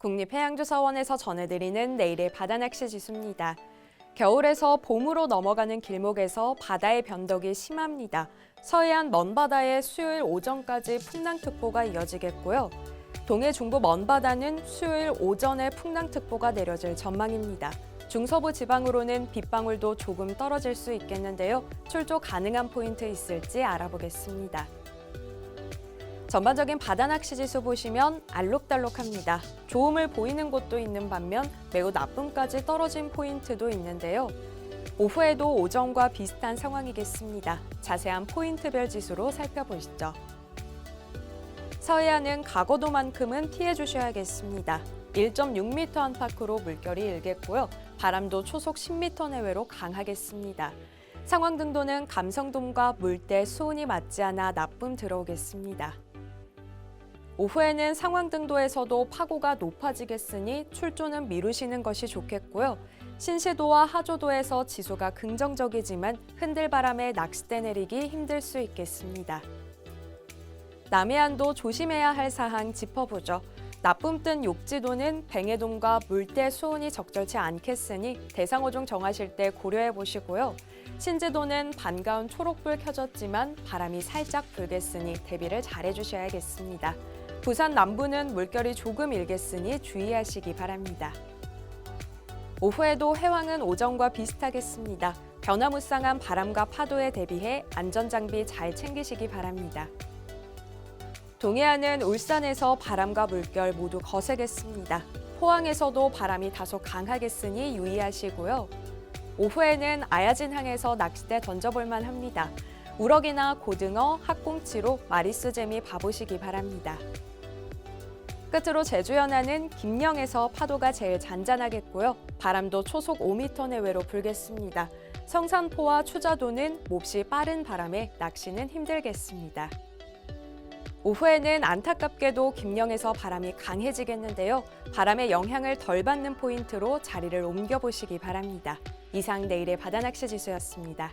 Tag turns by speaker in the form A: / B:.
A: 국립해양조사원에서 전해드리는 내일의 바다 낚시 지수입니다. 겨울에서 봄으로 넘어가는 길목에서 바다의 변덕이 심합니다. 서해안 먼바다에 수요일 오전까지 풍랑특보가 이어지겠고요. 동해 중부 먼바다는 수요일 오전에 풍랑특보가 내려질 전망입니다. 중서부 지방으로는 빗방울도 조금 떨어질 수 있겠는데요. 출조 가능한 포인트 있을지 알아보겠습니다. 전반적인 바다 낚시 지수 보시면 알록달록합니다. 좋음을 보이는 곳도 있는 반면 매우 나쁨까지 떨어진 포인트도 있는데요. 오후에도 오전과 비슷한 상황이겠습니다. 자세한 포인트별 지수로 살펴보시죠. 서해안은 가거도만큼은 피해 주셔야겠습니다. 1.6m 안팎으로 물결이 일겠고요. 바람도 초속 10m 내외로 강하겠습니다. 상황 등도는 감성돔과 물때 수온이 맞지 않아 나쁨 들어오겠습니다. 오후에는 상황 등도에서도 파고가 높아지겠으니 출조는 미루시는 것이 좋겠고요. 신시도와 하조도에서 지수가 긍정적이지만 흔들 바람에 낚싯대 내리기 힘들 수 있겠습니다. 남해안도 조심해야 할 사항 짚어보죠. 나쁨 뜬 욕지도는 뱅해돔과 물때 수온이 적절치 않겠으니 대상어종 정하실 때 고려해 보시고요. 신제도는 반가운 초록불 켜졌지만 바람이 살짝 불겠으니 대비를 잘해 주셔야겠습니다. 부산 남부는 물결이 조금 일겠으니 주의하시기 바랍니다. 오후에도 해왕은 오전과 비슷하겠습니다. 변화무쌍한 바람과 파도에 대비해 안전장비 잘 챙기시기 바랍니다. 동해안은 울산에서 바람과 물결 모두 거세겠습니다. 포항에서도 바람이 다소 강하겠으니 유의하시고요. 오후에는 아야진항에서 낚싯대 던져볼만 합니다. 우럭이나 고등어, 학꽁치로 재미 봐보시기 바랍니다. 끝으로 제주 연안은 김영에서 파도가 제일 잔잔하겠고요. 바람도 초속 5m 내외로 불겠습니다. 성산포와 추자도는 몹시 빠른 바람에 낚시는 힘들겠습니다. 오후에는 안타깝게도 김영에서 바람이 강해지겠는데요. 바람의 영향을 덜 받는 포인트로 자리를 옮겨보시기 바랍니다. 이상 내일의 바다낚시 지수였습니다.